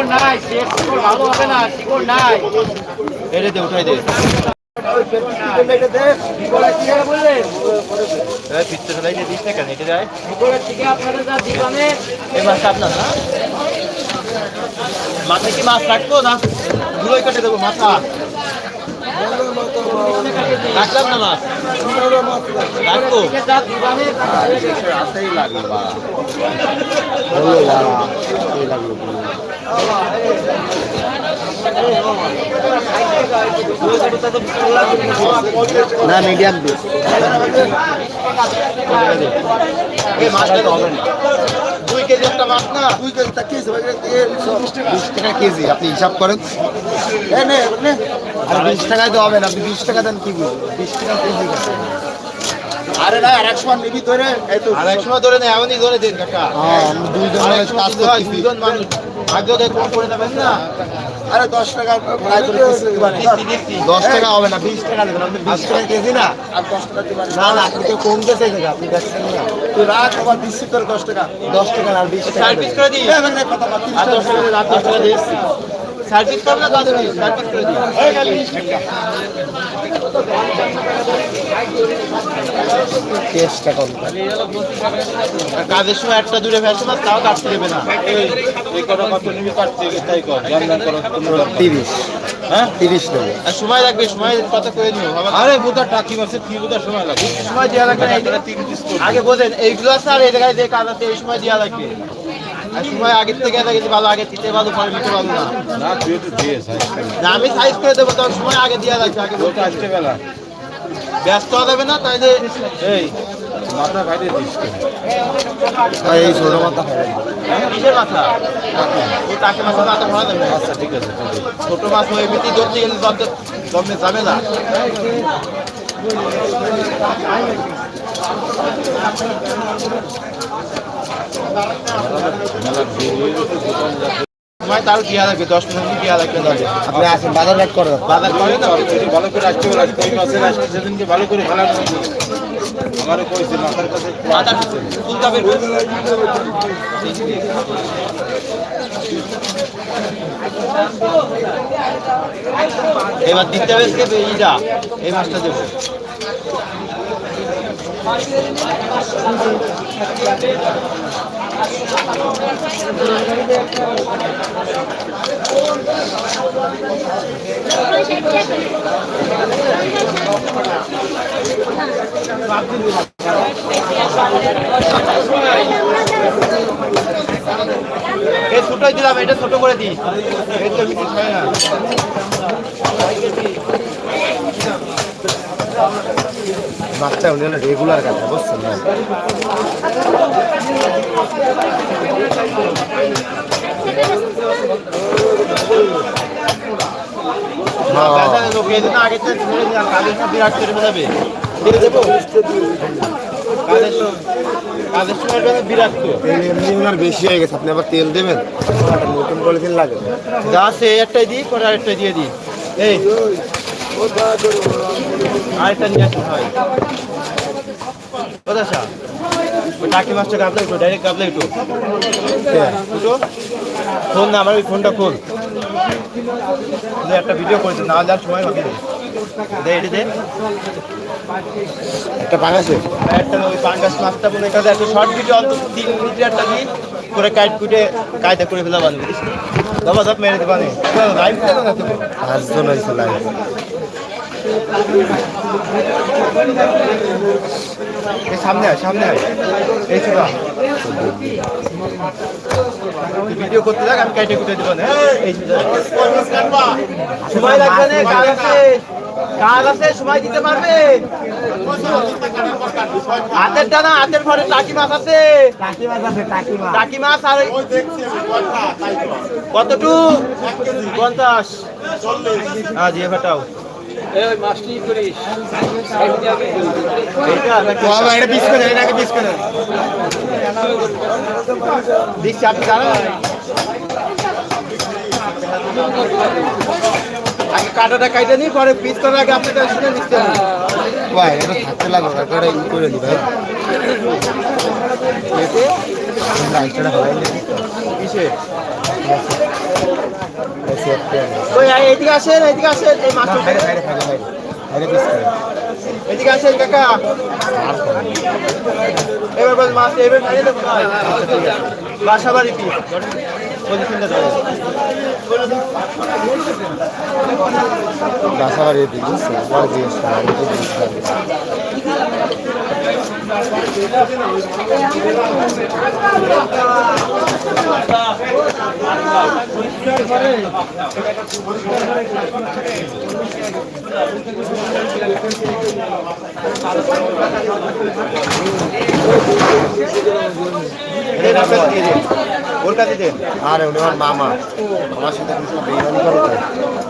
শিকড় নাই শেষ শিকড় ভালো হবে না, শিকড় নাই। এটা দে, উঠাই দে। মাছ রাখব না? ধুলোই কেটে দেবো মাথা রাখলাম না মাছ রাখব? না মিডিয়াম এই মাছটা হবে না। টাকা কেজি আপনি হিসাব করেন। নে নে। আর বিশ টাকায় তো হবে না আপনি বিশ টাকা দেন কি বিশ টাকা কেজি। আরে না আর একশো নিবি ধরে এই তো। আর এক সময় ধরে নেই এমনই ধরে দিন কাকা। হ্যাঁ দুইজন সময় কাজ হয়, করতেছি। মানুষ। ভাগ্য কম করে দেবেন না। আরে দশ টাকা করে। দশ টাকা হবে না বিশ টাকা দেবেন আপনি বিশ টাকা কেজি না আর দশ টাকা দিবানে। না না আপনি তো কমতে চাইছেন আপনি দেখছেন না তুই রাখ আবার দিচ্ছি তোর দশ টাকা দশ টাকা আর বিশ টাকা কথা দশ টাকা রাত দশ টাকা। সার্ভিস করবে সার্ভিস করে দিই গেল কাজের সময় একটা দূরে ফেলছে না তাও কাটতে দেবে না। এই কটা কত নিবি কাটতে তাই কর। জানলাম করো তিরিশ। হ্যাঁ? তিরিশ আর সময় লাগবে সময় কত করে নিও আরে বোধা টাকি মারছে কি বোধা সময় লাগবে? সময় দেওয়া লাগবে আগে বোঝেন এইগুলো আছে আর এই জায়গায় যে কাজ আছে এই সময় দেওয়া লাগবে। সময় আগের থেকে দেখেছি ভালো আগে দিতে ভালো পরে নিতে ভালো না। না তুই দিয়ে না আমি সাইজ করে দেবো তখন সময় আগে দেওয়া লাগবে আগে বলতে আজকে বেলা ব্যস্ত যাবে না তাইলে এই মাথা বাইরে দিস কেন? এই ছোট মাথা কিসের মাথা। টাকে ভরা না। আচ্ছা ঠিক আছে ছোট মাছ ওই এমনিতে ধরতে গেলে দমে যাবে না। সময় তারও লাগবে দশ পনেরো দেওয়া লাগবে আপনি আসেন বাজার রেট করে। বাজার করে না? ভালো করে রাখতে হবে আজকে ওই মাসের আজকে সেদিনকে ভালো করে আমারও কইছে মাথার কাছে মাথা এবার দিতে হবে কে এইটা এই মাছটা দেবো। এই ছোটই দিলাম এটা ছোট করে দিই এই তো হয় না। মাছটা উনি রেগুলার কাটা বুঝছেন? বেশি হয়ে গেছে আপনি আবার তেল দেবেন? নতুন পলিথিন লাগে যা আছে একটাই দিই পরে আরেকটা দিয়ে দিই। এই আরেকটা নিয়ে ভাই কোথা সা ওই টাকি মাছটা গাবলে ডাইরেক্ট গাবলে উঠো ফোন না আমার ওই ফোনটা খোল একটা ভিডিও করেছে না যার সময় হবে দে এটা দে একটা একটা ওই পাঙ্গাস মাছটা মনে কাছে একটা শর্ট ভিডিও অন্তত তিন মিনিটের একটা দিন করে কাইট কুটে কায়দা করে ফেলা বানবে দবা দপ মেরে দেবানে লাইভ কেন না পাঁচজন হয়েছে এই সামনে আয় সামনে আয়। এই ভিডিও করতে থাক আমি কুটে দেবো না এই সময় লাগবে না কাজ আছে। কাজ আছে সময় দিতে পারবে। হাতের ডানা হাতের ঘরে টাকি মাছ আছে। টাকি মাছ আর কতটুকু? পঞ্চাশ। হ্যাঁ দিয়ে ফাটাও। বাবা এটা পিস করে এটাকে পিস করে। দিচ্ছি আপনি আগে কাটাটা কাইটে নিই পরে পিস করার আগে আপনাকে শুনে নিতে হবে। ভাই এটা থাকতে লাগবে ই করে দি ভাই। কিসে? ওই এইদিকে আসেন এইদিকে আসেন এই মাছ এদিকে আসেন কাকা। এবার বল মাছ এবার খাইয়ে দেবো বাসা বাড়ি কি? বাসা বাড়িয়ে দিই বুঝছ বড় জিজ্ঞেস করা আমি তো জিজ্ঞেস করি এই রাস্তা দিয়ে দিন ওর কাছে দিন আরে উনি আমার মামা। আমার সাথে কোনো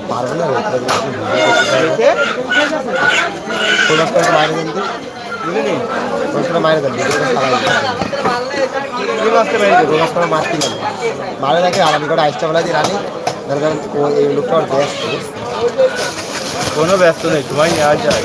পারবে না রে কোন মাছটা মারে দেন মাছটা মারে দেবো কোন মাছটা মারতে না মারে রাখে আর আমি করে আইসটা বলা দিয়ে রানি। ধর ও এই লোকটা ব্যস্ত। কোনো ব্যস্ত নেই তোমায় নেওয়া যায়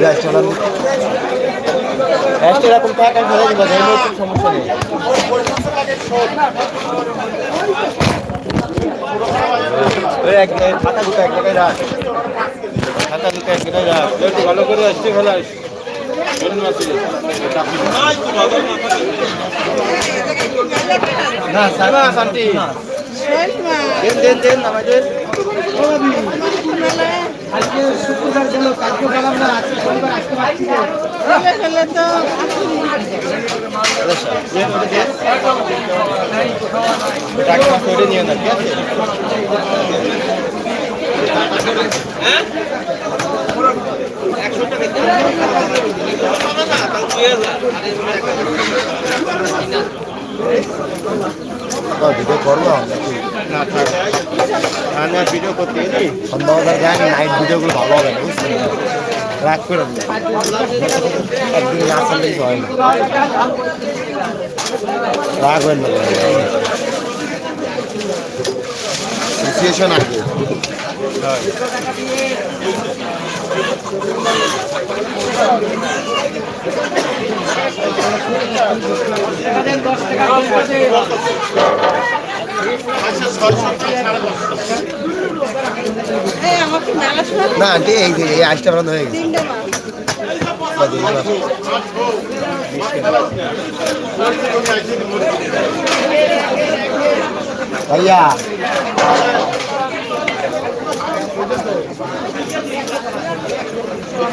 আইসটা বলা একটা এরকম টাকা দিবা ধরে কোনো সমস্যা নেই ওই এক খাতা দুটো এক জায়গায় রাখ। খাতা দুটো এক জায়গায় রাখ। ভালো করে আসতে ফেলাস না সানা শান্তি দেন দেন দেন আমাদের দেন ওটা দেন টাকা করে নিয়ে না ঠিক আছে ভিডিও করব আমি আর ভিডিও করতে এলি সন্ধ্যাবেলা জানি নাইট ভিডিওগুলো ভালো হবে না বুঝলি রাগ করে দিই। একদিন না আসলে হয় না না আন্টি এই এই আইসটা বন্ধ হয়ে গেছে। ভাইয়া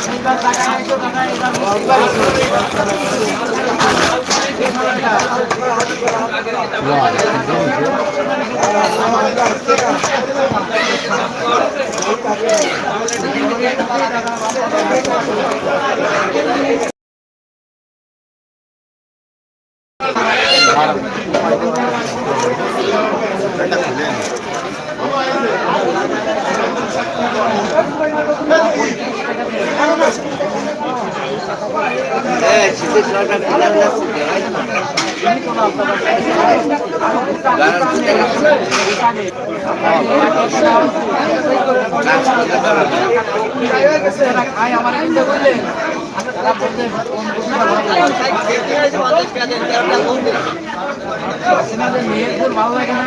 খাই আমার মেয়েদের ভালো লাগে না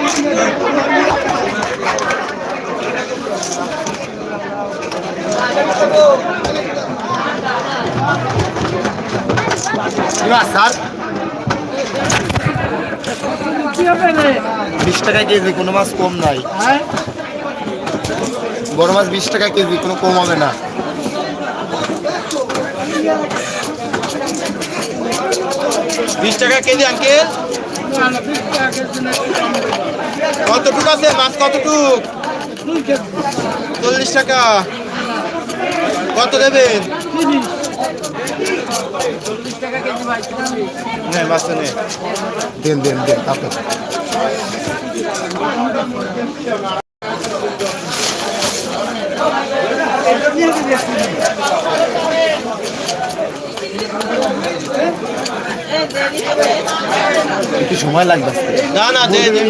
কি মাছ স্যার কি হবে রে বিশ টাকা কেজি কোনো মাছ কম নাই। বড় মাছ বিশ টাকা কেজি কোনো কম হবে না। বিশ টাকা কেজি আঙ্কেল? কতটুক আছে? মাছ কতটুক? চল্লিশ টাকা। কত দেবেন? দেন দেন দেন তারপর। একটু সময় লাগবে না না দে দে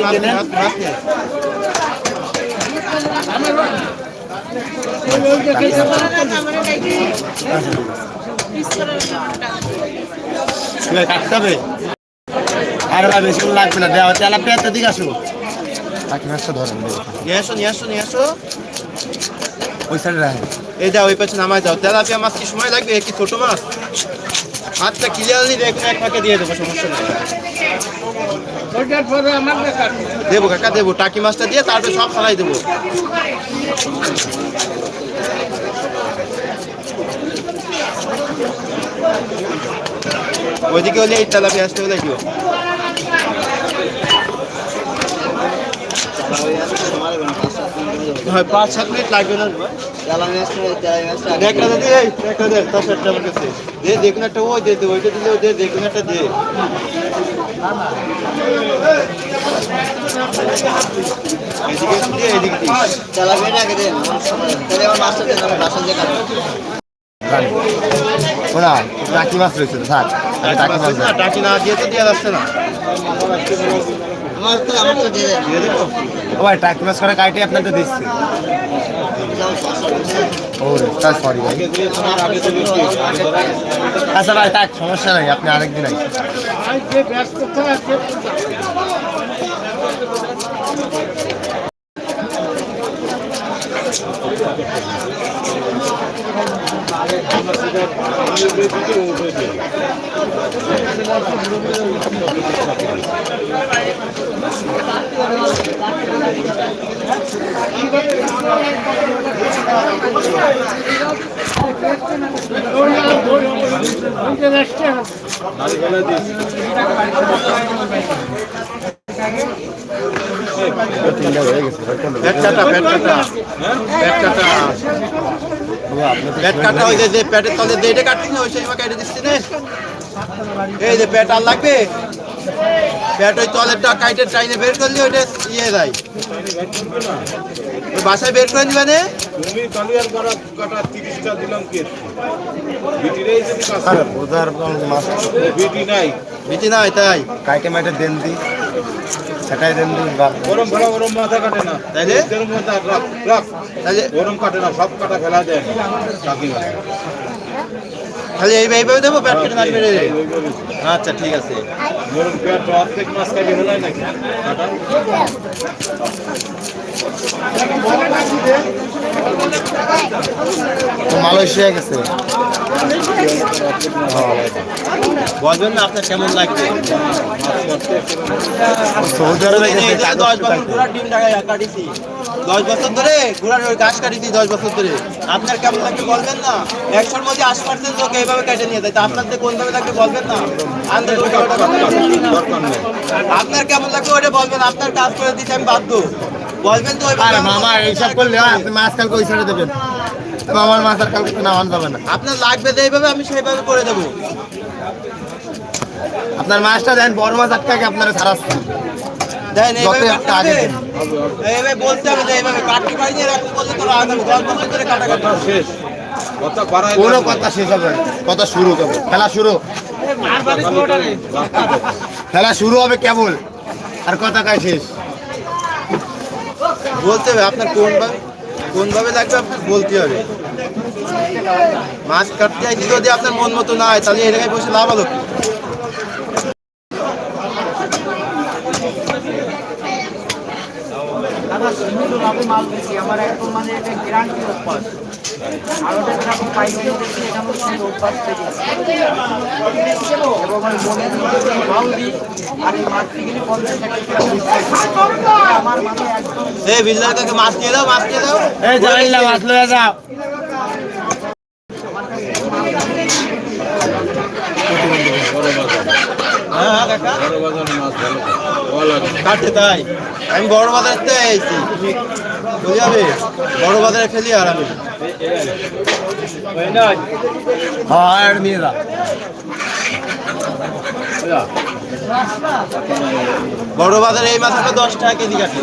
কাটতে হবে আর বেশি লাগবে না। দেওয়া তেলা পেঁয়াজটা দিকে আসো। কাকি মাছটা ধরেন। নিয়ে আসো নিয়ে আসো নিয়ে আসো। ওই সাইডে রাখেন। এই দাও ওই পাশে নামাই দাও। তেলাপিয়া মাছ কি সময় লাগবে? কি ছোট মাছ? হাতটা ক্লিয়ারলি দেখুন এক ফাঁকে দিয়ে দেবো সমস্যা নেই। দেবো কাকা দেবো। টাকি মাছটা দিয়ে তারপরে সব ফেলাই দেবো। ওইদিকে হলে এই তেলাপিয়া আসতে হলে দিও হয় পাঁচ সাত মিনিট লাগবে না? একটা দে একটা দে দশ একটা আমার কাছে। দে দেখুন একটা ওই দে দে ওইটা দিলে ওই দে দেখুন একটা দে। এদিকে একটু দে এদিকে দিস রানি ওরা টাকি মাছ রয়েছে থাক মাছ না, টাকি না দিয়ে তো দেওয়া যাচ্ছে না। দিয়ে ভাই টাকি মাছ করে দিচ্ছি। ও তাই সরি ভাই। আচ্ছা ভাই, থাক, সমস্যা নাই, আপনি আরেকদিন যে ব্যস্ত তিনটা হয়ে গেছে ভাই, কোনটা? পেট কাটা ওই যে পেটের তলে যে এটা কাটছিস না ওই সেই কেটে দিচ্ছি না। এই যে পেট আর লাগবে? পেট ওই তলেরটা কাইটে টাইনে বের করলে ওইটা ইয়ে যায়। বাসায় বের করে নিবে নে? তুমি কালিয়ার করা কাটা তিরিশটা দিলাম কে? বিটিরাই যদি কাজ আরে, মাছ? বিটি নাই। বিটি নাই তাই? কাইটে মাইটে দেন দি। সেটাই দেন দি গরম গরম মাথা কাটে না। তাইলে? রাখ রাখ। তাহলে গরম কাটে না সব কাটা ফেলা যায় খালি এইভাবে দেবো প্যাট কেটে মাছ মেরে আচ্ছা ঠিক আছে। ধরুন পেট অর্ধেক মাছ কাটি হলাই নাকি? কাটা? তো মালয়েশিয়া গেছে। বলবেন না আপনার কেমন লাগবে সৌদি আরবে গেছে দশ বছর ঘোড়ার ডিম টাকায় কাটিছি দশ বছর ধরে ঘোড়ার ওই ঘাস কাটিছি দশ বছর ধরে। আপনার কেমন লাগবে বলবেন না? একশোর মধ্যে আশি পার্সেন্ট লোক এইভাবে কেটে নিয়ে যায়। তা আপনার যে কোনভাবে লাগবে বলবেন না? আপনার কেমন লাগবে ওটা বলবেন? আপনার কাজ করে দিতে আমি বাধ্য। বলবেন তো আরে মামা এইসব করলে হয়, আপনি মাছ কালকে ওই সাইডে দেবেন। মামার মাছ আর কালকে নামান যাবে না। আপনার লাগবে যে আমি সেইভাবে করে দেবো। আপনার মাছটা দেন বড় মাছ আটকাকে আপনারা ছাড়াচ্ছেন দেন এইভাবে একটা আগে হবে। এইভাবে বলতে হবে যে এইভাবে কাটতে পারি না এরকম করলে তো আগামী দশ বছর ধরে কাটা কাটা কথা শেষ কোনো কথা শেষ হবে কথা শুরু হবে। খেলা শুরু। খেলা শুরু হবে কেবল। আর কথা কায় শেষ। বলতে হবে, আপনার কোনভাবে কোন ভাবে লাগবে আপনার বলতে হবে। মাছ কাটতে আইছি যদি আপনার মন মতো না হয়, তাহলে জায়গায় বসে লাভ দিচ্ছি আমার একদম মানে এটা গ্যারান্টি অভ্যাস আর ওটা যখন পাইকারি দিচ্ছি এটা আমার অভ্যাস থেকে এবং আমি মনে ভাও দিই আর এই মাছটি গেলে পঞ্চাশ টাকা আমার একদম এই বিল্লার কাছে মাছ দিয়ে দাও মাছ দিয়ে দাও। এই জামিল্লা মাছ লয়ে যাও। আমি বড় বাজার বুঝে যাবে? বড় বাজারে ফেলি আর আমি। আর নিয়ে যা বড় বাজারে এই মাছটা দশ টাকা কেজি কাটি।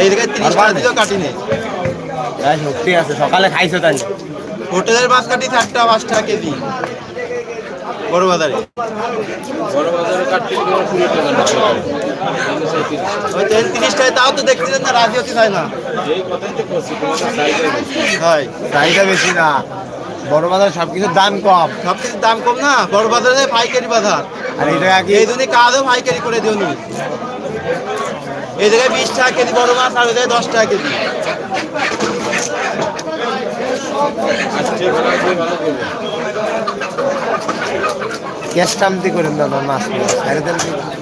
এই জায়গায় তিরিশ টাকা দিলেও কাটি নেই সত্যি আছে সকালে খাইছো তাই হোটেলের মাছ কাটি চারটা পাঁচ টাকা কেজি। বড় বাজারে বড় বাজারে কাটতে গেলে কুড়ি টাকা নিচ্ছে ওই তো তিরিশ তাও তো দেখছিলেন না রাজি হতে চায় না। হয় চাহিদা বেশি না। বড় বাজার সব কিছুর দাম কম। সব কিছুর দাম কম না বড় বাজারে পাইকারি বাজার। আর এই জায়গায় এই জন্য কাজও পাইকারি করে দিও নি। এই জায়গায় বিশ টাকা কেজি বড় মাছ আর ওই জায়গায় দশ টাকা কেজি। আসছে ভালো ক্যাশ টামতি করেন দাদা মাছ নিয়ে।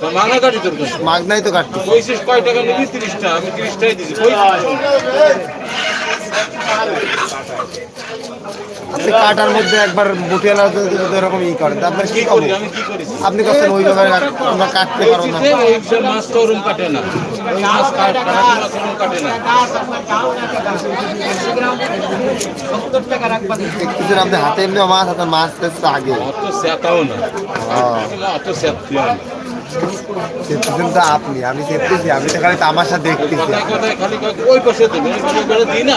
তোর মাংনা কাটি তোর কাছে? মাগ নাই তো কাটতে কয় টাকা নিবি? তিরিশটা। আমি তিরিশটাই দিচ্ছি কাটার মধ্যে একবার বটিয়ালা এরকম ই করেন তা আপনার কি কি কম করি আমি কি করিস আপনি কাছেন ওইভাবে আমরা কাটতে পারব না। বলছিস এই সব মাছ তো ওরম কাটে না ওই মাছ কাট কাটা মাছ ওরম কাটে না সত্তর টাকা রাখবা দেখতেছেন আপনি হাতে এমনি মাছ আপনার মাছ বেচতে আগে। অত সেতাও না। হ্যাঁ। অত সেততে হয় না। দেখতেছেন তো আপনি আমি দেখতেছি আমি তো খালি তামাশা দেখতেছি। ওই পাশে দিই না?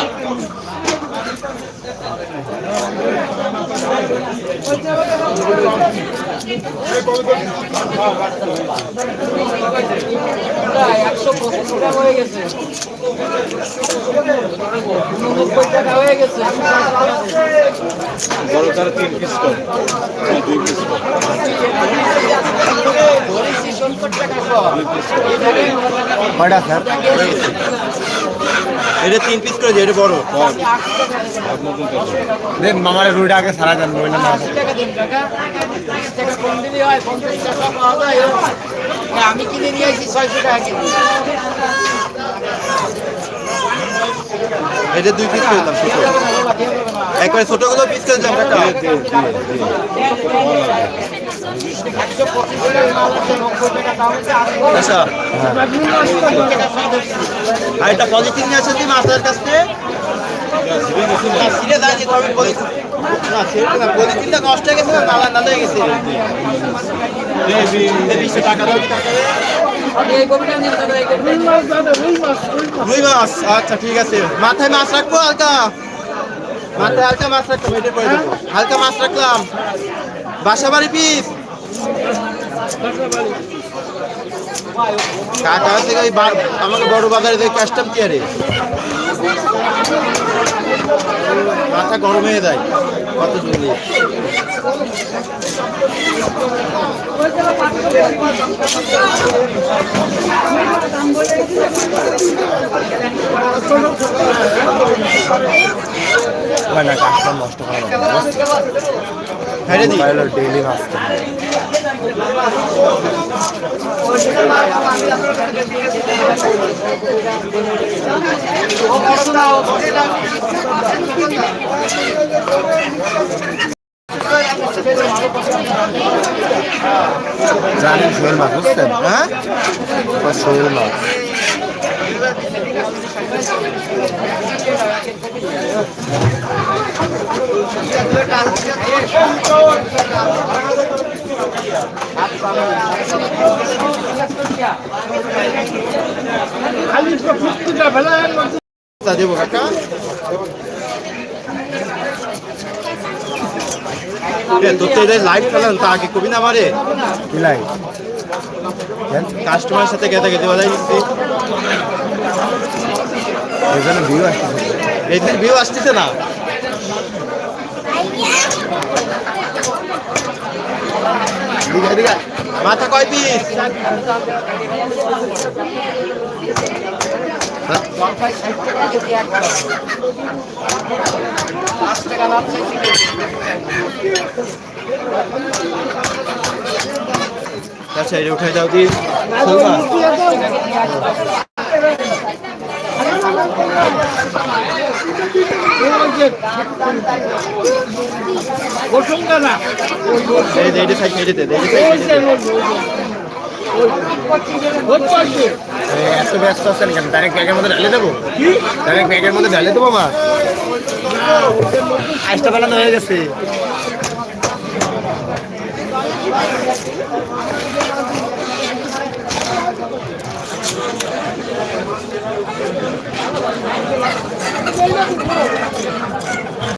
একশো পঁচিশ টাকা হয়ে গেছে উননব্বই টাকা হয়ে গেছে বড় তার তিন পিস দুই এটা তিন পিস করে এটা বড়। দেন, মামারে রুইটা আগে সারা যান রুইটা না দিন আমি কিনে নিয়ে আসি ছয়শো টাকা এটা দুই পিস দিলাম ছোট। একবারে ছোটগুলো পিস করে দিলাম টাকা আচ্ছা। আর এটা পলিথিন নিয়ে আসেন মাছের কাছ থেকে? নষ্ট হয়ে গেছে গেছে কি? রুই আচ্ছা ঠিক আছে মাথায় মাছ রাখব হালকা মাথায় হালকা মাছ দেবো হালকা মাছ রাখলাম বাসা বাড়ি পিস কাকা থেকে আমাকে বড় বাজারে দিয়ে ক্যাস্টাম টিয়ারে মাথা গরম হয়ে যায় কত শুনলি না কাজটা নষ্ট করা ফেলে ডেইলি মাছ জানেন শোয়েল মাছ বুঝছেন? হ্যাঁ? শোয়েল মাছ তা দেবো কাকা এ, তোর তো এদের লাইভ খেলাম তা আগে কবি না মারে কি লাই কাস্টমারের সাথে গেদা গেতে বাজাই দিচ্ছি। এই ভিউ আসতেছে। ভিউ আসতেছে না এদিকে এদিকে মাথা কয় পিস আচ্ছা এটা উঠাই দাও দিন এত ব্যস্ত আছেন কেন ডাইরেক্ট ব্যাগের মধ্যে ঢালে দেবো ডাইরেক্ট ব্যাগের মধ্যে ঢালে দেবো মাছ আইসটা বানানো হয়ে গেছে